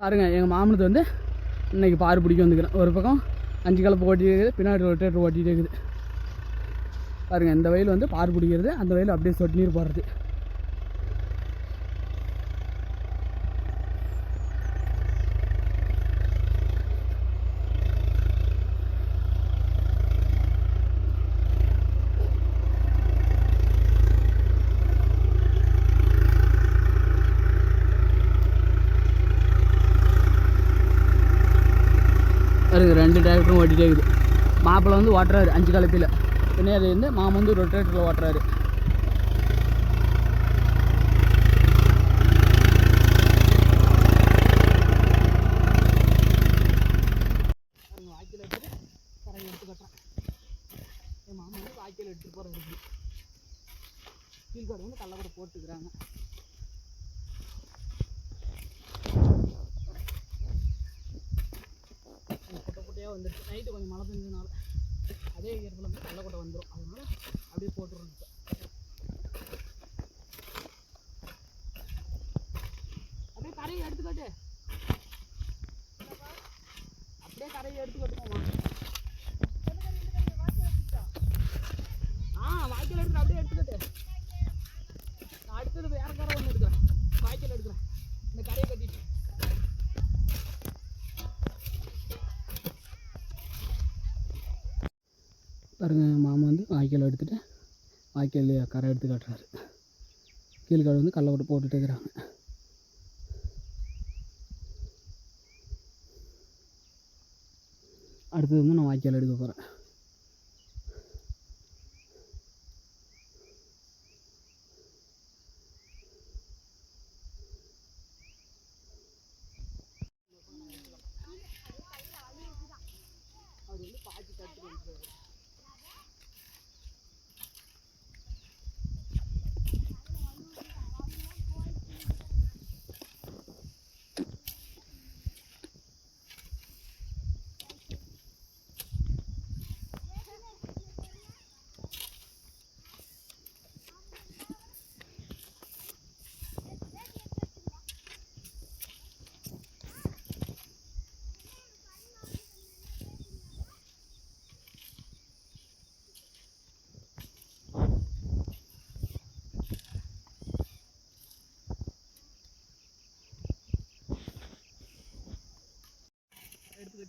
பாருங்க எங்கள் மாமனுக்கு வந்து இன்னைக்கு பாரு பிடிக்க வந்துக்கிறேன் ஒரு பக்கம் அஞ்சு கலப்பு ஓட்டிட்டு இருக்குது பின்னாடி ரொட்டேட்டர் ஓட்டிகிட்டே இருக்குது. பாருங்க இந்த வயல் வந்து பார் பிடிக்கிறது அந்த வயல் அப்படியே சொட்டு நீர் போடுறது. இருக்குது ரெண்டு டிராக்டரும் ஓட்டிகிட்டே இருக்குது. மாப்பிள்ளை வந்து ஓட்டுறாரு அஞ்சு கலப்பில். பின்னாடி வந்து மாமன் வந்து ரொட்டேட்டரில் ஓட்டுறாரு வாய்க்கால் எடுத்துட்டு எடுத்து மாமன் வந்து வாய்க்கால் எடுத்துட்டு போகிறது கீழ்காடு வந்து கள்ளக்கூட போட்டுக்கிறாங்க. கொட்டை கொட்டையாக நைட்டு கொஞ்சம் மழை பெஞ்சதுனால அதே ஈரத்தில் வந்து கள்ளக்கொட்டை வந்துடும் அதனால அப்படியே போட்டுருவோம். இப்போ அப்படியே கரையை எடுத்துக்கட்டு. அப்படியே கரையை எடுத்துக்கட்டுமா? ஆ வாய்க்கால் எடுத்துட்டு அப்படியே எடுத்துக்கட்டு. நான் அடுத்தது வேற கரை ஒன்று எடுக்கிறேன் வாய்க்கால் எடுக்கிறேன். இந்த கரையை கட்டிட்டு. பாருங்கள் மாமா வந்து வாய்க்கால் எடுத்துகிட்டு வாய்க்கால் கரை எடுத்து காட்டுறாரு. கீழ்காடு வந்து கல்லை போட்டு போட்டுட்டு இருக்கிறாங்க. அடுத்தது வந்து நான் வாய்க்கால் எடுக்க போகிறேன்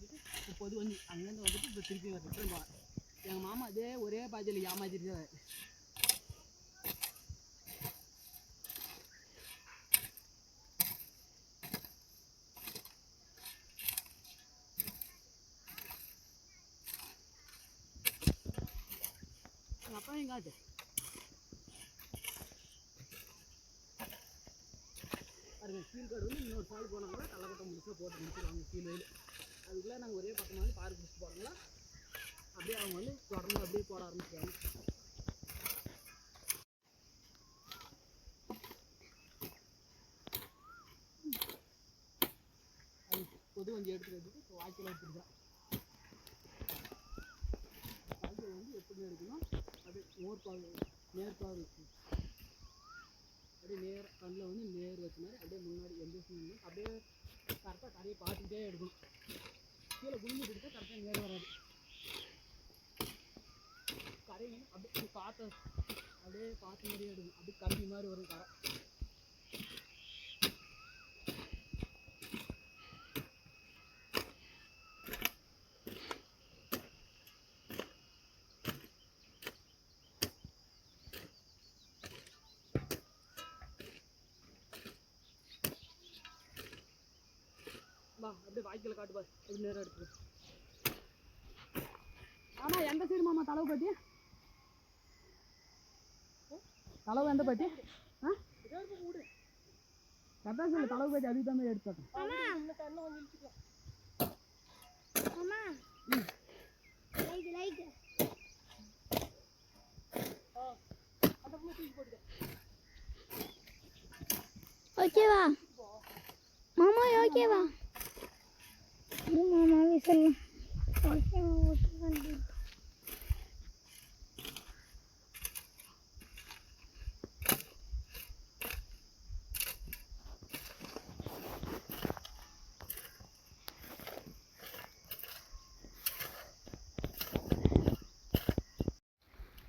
வந்துட்டு இப்போ இது வந்து அங்கேருந்து வந்துட்டு இப்போ திருப்பி வருது. திரும்ப எங்கள் மாமா அதே ஒரே பாதையில் ஏமாத்திட்டு தான் எங்கள் அப்பா எங்காச்சு பாருங்க கீழ்காடு வந்து இன்னொரு சால் போனால் கூட கள்ளக்கட்டை முடிச்சா போட்டு முடிச்சுருவாங்க கீழே. அதுக்குள்ளே நாங்கள் ஒரே பக்கமாக வந்து பாரு பிடிச்சி போகிறாங்களா அப்படியே அவங்க வந்து தொடர்ந்து அப்படியே போட ஆரம்பிச்சிருவாங்க. அது பொது வண்டி எடுத்து வச்சுட்டு இப்போ வாய்க்கால் எடுத்துருக்கா வாய்க்கால் வந்து எப்படி எடுக்கணும் அப்படியே மோர்பால் நேர்பால் வச்சு. அப்படியே நேர் கண்ணில் வந்து நேர் வச்ச மாதிரி அப்படியே முன்னாடி எந்த அப்படியே கரெக்டாக கரையை பார்த்துக்கிட்டே எடுக்கணும். கீழே குனிஞ்சு கொடுத்தா கரெக்டாக மேலே வராது. கரை அப்படியே பார்த்த அப்படியே பார்த்த மாதிரியே எடுக்கணும் அப்படியே கம்பி மாதிரி வரும் கரை. வா அப்படியே வாய்க்கால காட்டு பாரு. எப்படி நேரம் எடுத்து ஆமா எந்த சீர் மாமா தளவு பாட்டி? தளவு எந்த பாட்டி? ஆ? கரெக்டாக சொல்லு தளவு பாட்டி அதுக்கு தான் எடுத்து ஓகேவா மாமா. ஓகேவா செல்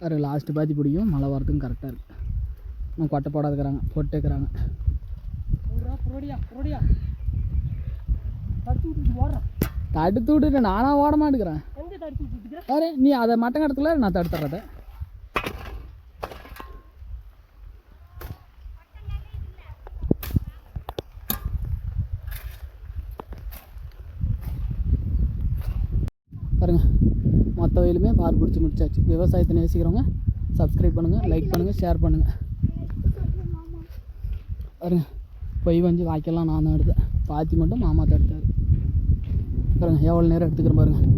ஒரு லாஸ்ட்டு பாத்தி பிடிக்கும் மழை வரதுக்கும் கரெக்டாக இருக்குது இன்னும் கொட்டை போடாதுக்கிறாங்க போட்டுக்கிறாங்க புரோடியா புரோடியா. தட்டு ஓடுறான் தடுத்து விட்டுட்டு நானாக ஓட மாட்டேங்கிறேன் அரே நீ அதை மட்டம் கடத்துல நான் தடுத்துறத. பாருங்க மொத்த வயலுமே பார் பிடிச்சி முடிச்சாச்சு. விவசாயத்தை நேசிக்கிறவங்க சப்ஸ்கிரைப் பண்ணுங்கள் லைக் பண்ணுங்கள் ஷேர் பண்ணுங்கள் பாருங்க பொய் வஞ்சி வாய்க்கெல்லாம் நான் தான் எடுத்தேன். பாத்தி மட்டும் மாமா தான் பாருங்கள் பாருங்க எவ்வளோ நேரம் எடுத்துக்கிற பாருங்கள்